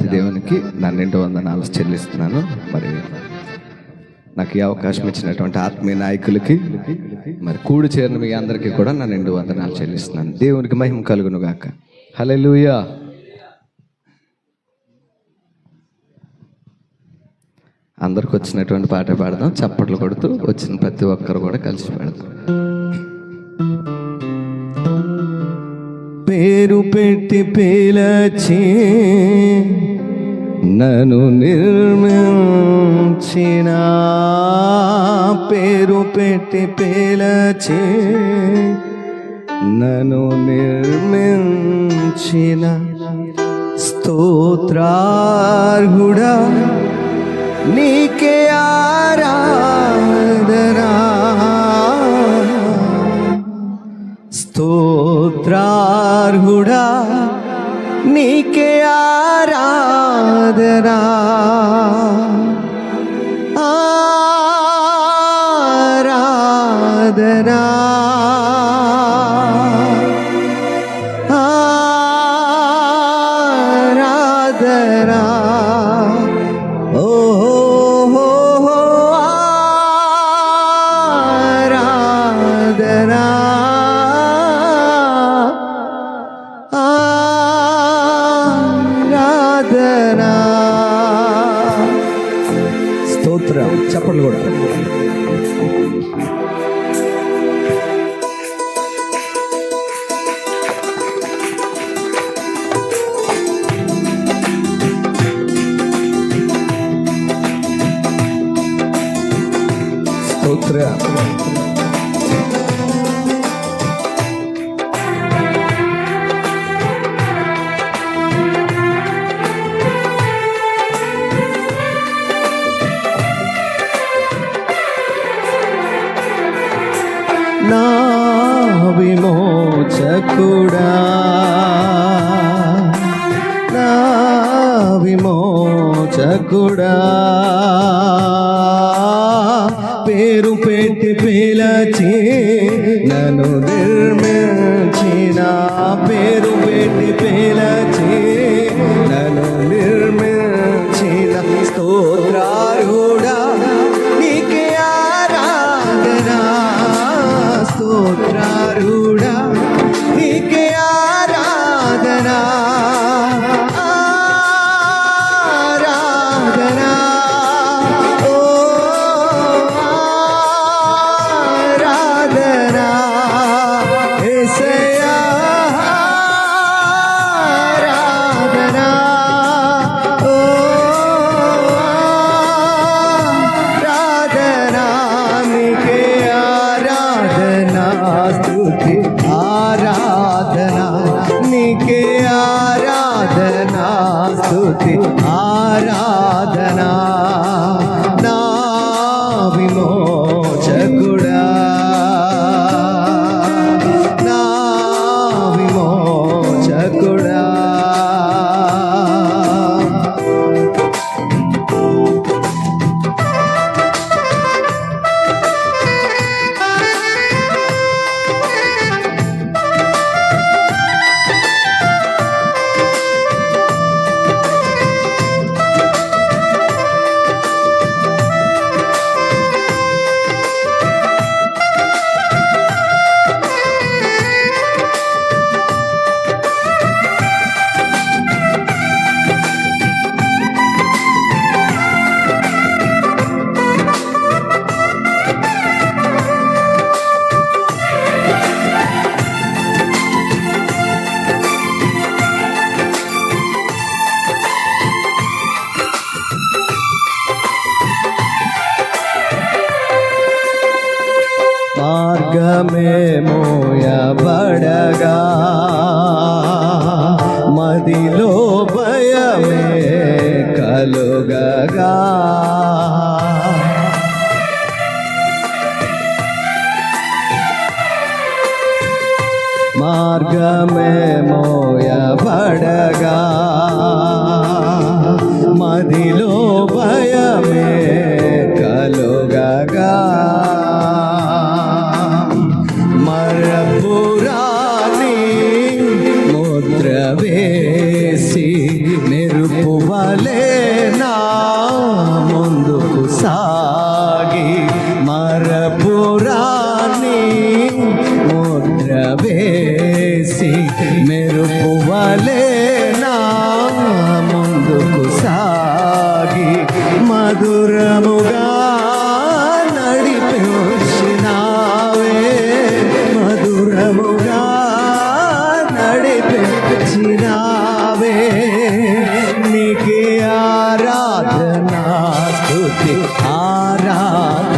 దేవాతి దేవునికి నన్నెండు వందనాలు చెల్లిస్తున్నాను. మరి నాకు ఈ అవకాశం ఇచ్చినటువంటి ఆత్మీయ నాయకులకి మరి కూడి చేరిన మీ అందరికీ కూడా నా నిండు వందనాలు చెల్లిస్తున్నాను. దేవునికి మహిమ కలుగును గాక లూయా అందరికి వచ్చినటువంటి పాట పాడదాం. చప్పట్లు కొడుతూ వచ్చిన ప్రతి ఒక్కరు కూడా కలిసి పాడదాం. పేరు పెట్టి పిలచి నను నిర్మించిన పేరు పెట్టి పేలచే నను నిర్మించిన స్తోత్రార్హుడా నీకే ఆరాధనా. స్తోత్రార్హుడా నీకే ఆరాధనా. ఆరాధనా. నా విమోచకుడా నా విమోచకుడా పేరు పెట్టి పిలచి నన్ను నిర్మించిన పేరు ఆరాధనా మార్గమే మోయబడగా మదిలో భయమే కలుగగా? మరపురాని स्तुति आरा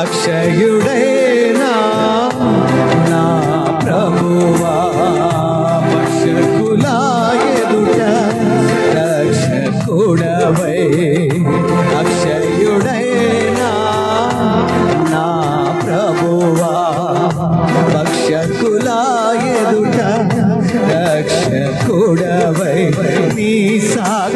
అక్షయుడైనా? నా ప్రభువా పక్షకులా ఎదుట రక్షకుడవై. అక్షయుడైనా? నా ప్రభువా పక్షకులా ఎదుట రక్షకుడవై. నీ సాగ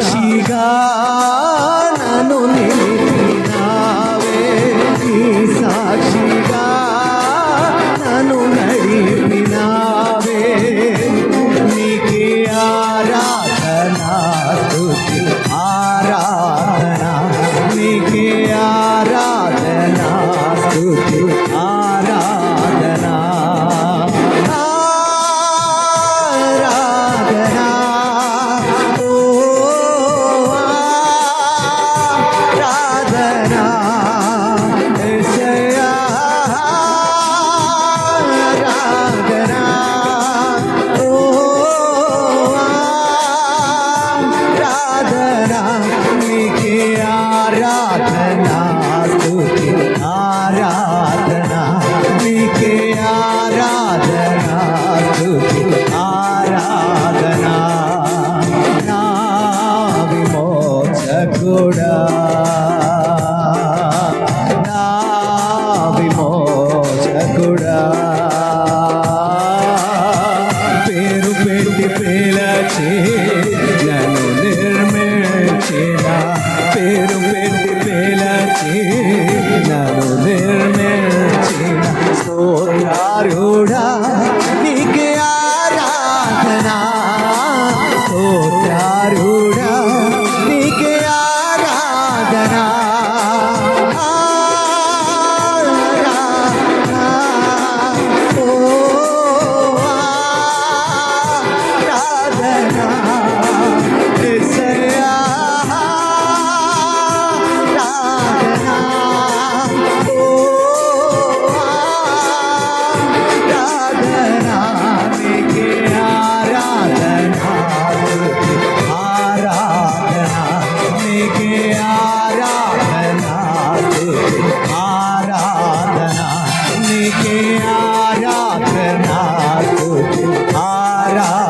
నన్ను నిర్మించిన పేరు పెట్టి పిలచి నన్ను నిర్మించిన స్తోత్రారుడా నీకే ఆరాధన? స్తోత్రారుడా నీకే ఆరాధనా?